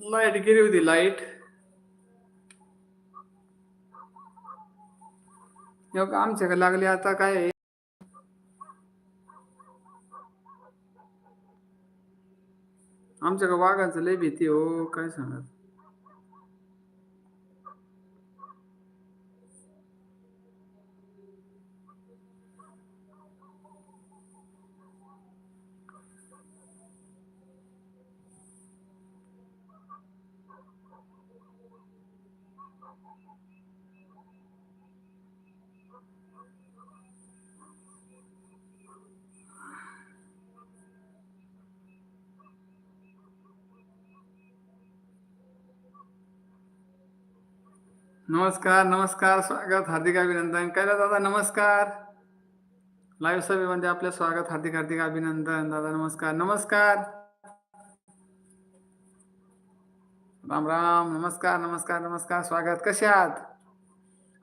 Light गेली होती light आमच्याकडे लागले आता काय आहे? आमच्याकडे वाघांचं लय भीती हो काय सांगत नमस्कार नमस्कार स्वागत हार्दिक अभिनंदन. काय दादा नमस्कार. लाईव्ह सभेमध्ये आपलं स्वागत हार्दिक हार्दिक अभिनंदन. दादा नमस्कार. नमस्कार. राम राम नमस्कार नमस्कार नमस्कार स्वागत. कसे आहात?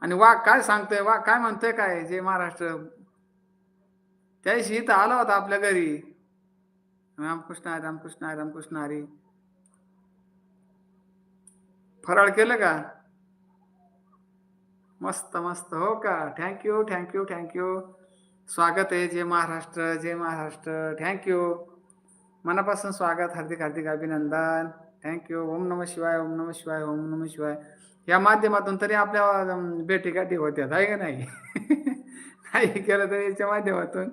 आणि वा काय सांगतोय? वा काय म्हणतोय काय? जे महाराष्ट्र. त्याशी इथं आला होता आपल्या घरी. रामकृष्ण हरी रामकृष्ण हरी रामकृष्ण हरी. फराळ केलं का? मस्त मस्त. हो का? थँक्यू थँक्यू थँक्यू स्वागत आहे. जय महाराष्ट्र जय महाराष्ट्र. थँक्यू मनापासून स्वागत. हार्दिक हार्दिक अभिनंदन. थँक्यू ओम नम शिवाय ओम नम शिवाय ओम नम शिवाय. या माध्यमातून तरी आपल्या भेटी गाठी होत्यात आहे का नाही? नाही केलं तरी याच्या माध्यमातून.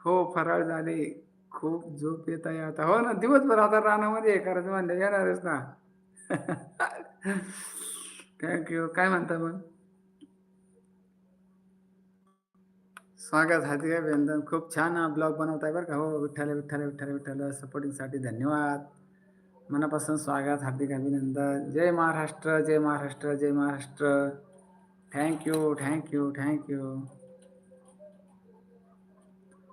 हो फराळ झाले. खूप झोप येत आहे आता. हो ना दिवसभर आता रानामध्ये करायचं म्हणलं येणारच ना. थँक्यू काय म्हणता मग? स्वागत हार्दिक अभिनंदन. खूप छान ब्लॉग बनवताय बरं का. हो विठ्ठल विठ्ठल विठ्ठल विठ्ठल. सपोर्टिंगसाठी धन्यवाद. मनापासून स्वागत हार्दिक अभिनंदन. जय महाराष्ट्र जय महाराष्ट्र जय Maharashtra. Thank you thank you thank you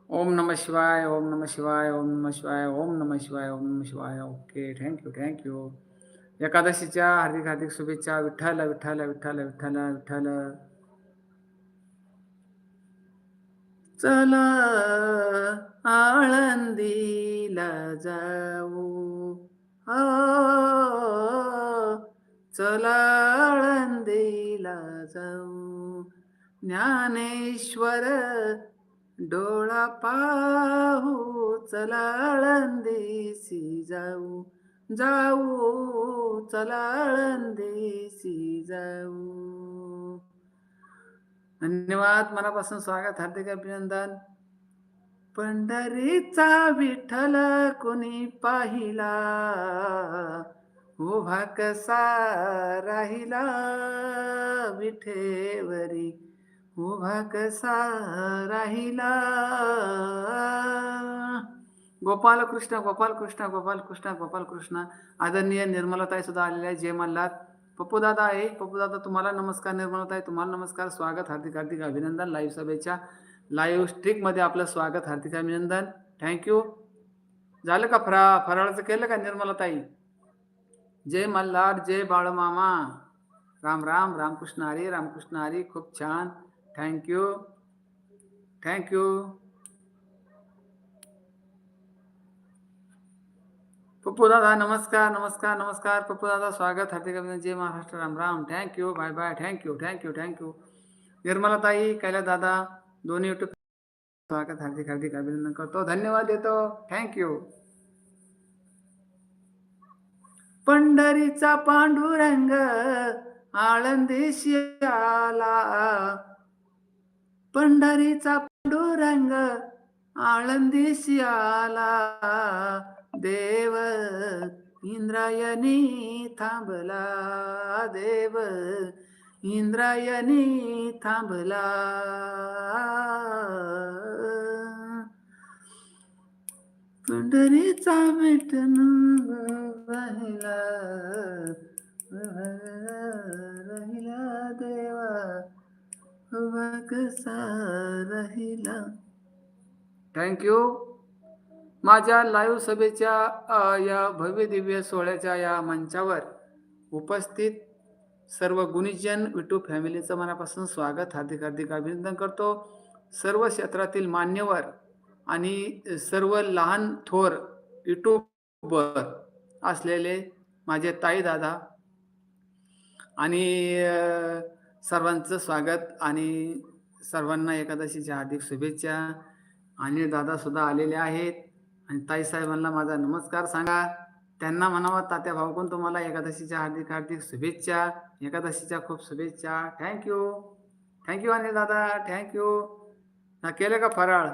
ओम नम शिवाय ओम नम शिवाय ओम नम शिवाय ओम नम शिवाय ओम नम शिवाय. ओके थँक्यू थँक्यू एकादशीच्या हार्दिक हार्दिक शुभेच्छा. विठ्ठल विठ्ठल विठ्ठल विठ्ठल विठ्ठल. चला आळंदीला जाऊ. चला आळंदीला जाऊ. ज्ञानेश्वर डोळा पाहू चला आळंदीसी जाऊ. जाऊ चला आळंदीसी जाऊ. धन्यवाद मनापासून स्वागत हार्दिक अभिनंदन. पंढरीचा विठ्ठल कोणी पाहिला? उभा कसा राहिला विठेवरी? उभा कसा राहिला? गोपाल कृष्ण गोपाल कृष्ण गोपाल कृष्ण गोपाल कृष्ण आदरणीय निर्मलताई सुद्धा आलेल्या आहे जय मल्हार पप्पूदादा आहे. पप्पूदादा तुम्हाला नमस्कार. निर्मलताई तुम्हाला नमस्कार. स्वागत. हार्दिक हार्दिक अभिनंदन. लाईव्ह सभेच्या लाईव्ह स्ट्रिकमध्ये आपलं स्वागत हार्दिक अभिनंदन. थँक्यू झालं का फरा फराळाचं केलं का निर्मलाताई? जय मल्हार जय बाळमामा. राम राम रामकृष्ण हरी रामकृष्ण हरी खूप छान. थँक्यू थँक्यू पप्पू दादा नमस्कार नमस्कार नमस्कार. पप्पू दादा स्वागत हार्दिक अभिनंदन. जय Maharashtra. Ram Ram. Thank you bye bye thank you thank you thank you निर्मलाताई कैला दादा दोन्ही युट्यूब स्वागत हार्दिक हार्दिक अभिनंदन करतो. धन्यवाद देतो. थँक्यू पंढरीचा पांडुरंग आळंदीशी आला पंढरीचा पांडुरंग आळंदीशी आला देव इंद्रायणी थांबला. देव इंद्रायणी थांबला. पंढरीचा मिटन राहिला. राहिला देवा. उभा कसा राहिला? थँक्यू माझ्या लाईव्ह सभेच्या या भव्य दिव्य सोहळ्याच्या या मंचावर उपस्थित सर्व गुणीजन विटू फॅमिलीचं मनापासून स्वागत हार्दिक हार्दिक अभिनंदन करतो. सर्व क्षेत्रातील मान्यवर आणि सर्व लहान थोर युट्यूबवर असलेले माझे ताई दादा आणि सर्वांचं स्वागत आणि सर्वांना एकादशीच्या हार्दिक शुभेच्छा. आणि दादासुद्धा आलेले आहेत आणि ताई साहेबांना माझा नमस्कार सांगा. त्यांना म्हणावं तात्या भाऊकून तुम्हाला एकादशीच्या हार्दिक हार्दिक शुभेच्छा एकादशीच्या खूप शुभेच्छा. थँक्यू थँक्यू अनिल दादा. थँक्यू ना केलं का फराळ?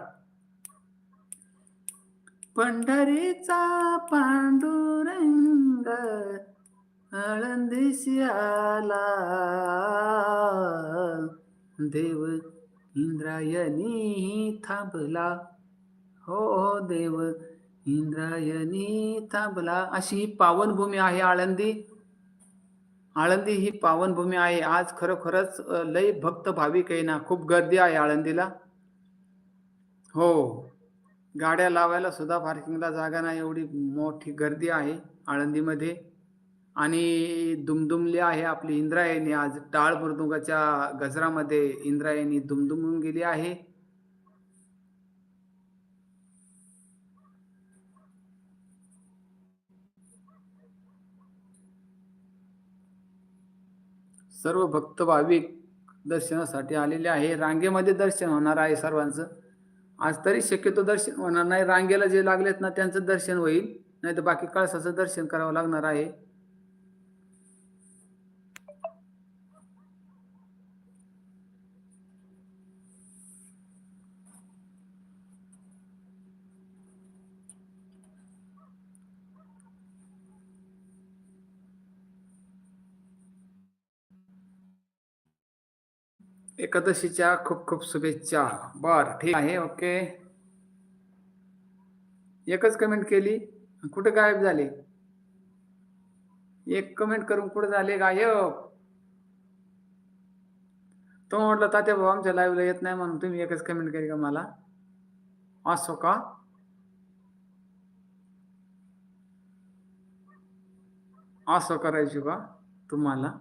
पंढरीचा पांडुरंग आळंदीशी आला. देव इंद्रायणी थांबला. हो, हो देव इंद्रायणी थांबला. अशी ही पावनभूमी आहे आळंदी. आळंदी ही पावनभूमी आहे. आज खरोखरच लय भक्त भाविक आहे ना. खूप गर्दी आहे आळंदीला. हो. गाड्या लावायला सुद्धा पार्किंगला जागा नाही. एवढी मोठी गर्दी आहे आळंदीमध्ये. आणि दुमदुमली आहे आपली इंद्रायणी. आज टाळ मृदुंगाच्या गजरामध्ये इंद्रायणी दुमदुमून गेली आहे. सर्व भक्त भाविक दर्शनासाठी आलेले आहे. रांगेमध्ये दर्शन होणार आहे सर्वांचं. आज तरी शक्यतो दर्शन होणार नाही. रांगेला जे लागलेत ना त्यांचं दर्शन होईल. नाही तर बाकी कळसाचं दर्शन करावं लागणार आहे. एकादशीच्या खूप खूप शुभेच्छा. बर ठीक आहे ओके. एकच कमेंट केली. कुठं गायब झाले? एक कमेंट करून कुठं झाले? गायब. तो म्हटलं तात्या भाऊ आमच्या लाईव्हला येत नाही म्हणून तुम्ही एकच कमेंट केली का मला? असो का? असं करायची का तुम्हाला.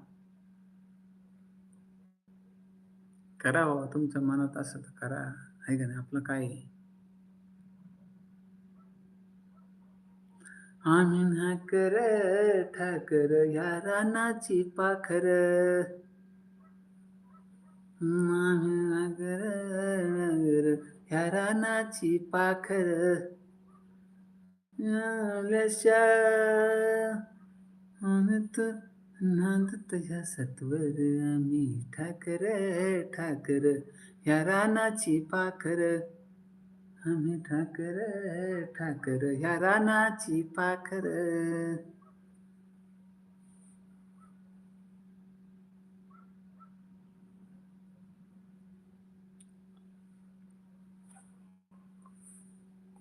करा बाबा तुमच्या मनात असं तर करा. आहे का नाही? आपलं काय आम्ही नाकर ठाकर या रानाची पाखर. आम्ही नाकर नाकर या रानाची पाखर. आल्याशा म्हणत नांद ह्या सत्वर आम्ही. ठाकर ठाकर ह्या रानाची पाखर. आम्ही ठाकर ठाकर ह्या रानाची पाखर.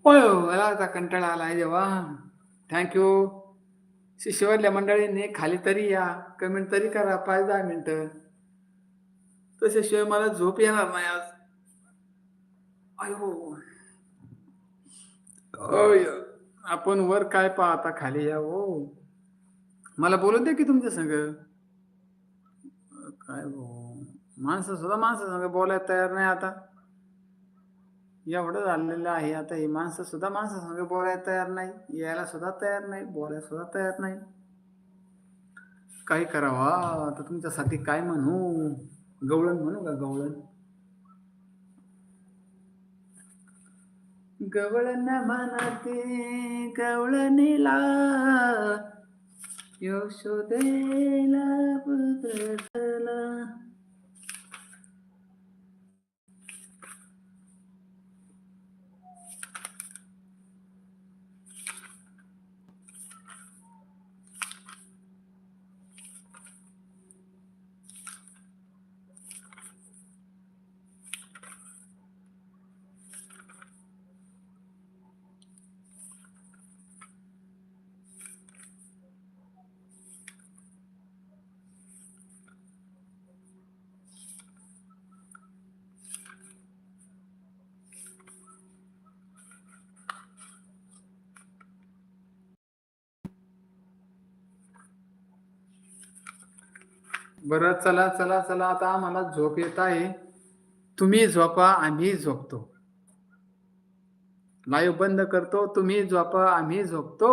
होय मला आता कंटाळा आला आहे जेव्हा थँक्यू शिष्यवरल्या मंडळींनी खाली तरी या कमेंट तरी करा पाच दहा मिनटं. तशाशिवाय मला झोप येणार नाही आज. अयो आपण वर काय पाहता खाली या हो मला बोलू दे की तुमच्या संग. काय हो माणसं सुद्धा माणसं संग बोलायला तयार नाही आता. एवढं झालेलं आहे. आता ही माणसं सुद्धा माणसं संग बोलायला तयार नाही. यायला सुद्धा तयार नाही. बोलायला सुद्धा तयार नाही. काय करावा? आता तुमच्यासाठी काय म्हणू? गवळण म्हणू का गवळण? गवळण मनाते गवळणीला यशोदेला पुत्रला बरं चला चला चला आता आम्हाला झोप येत आहे. तुम्ही झोपा आम्ही झोपतो. लाईव्ह बंद करतो तुम्ही झोपा आम्ही झोपतो.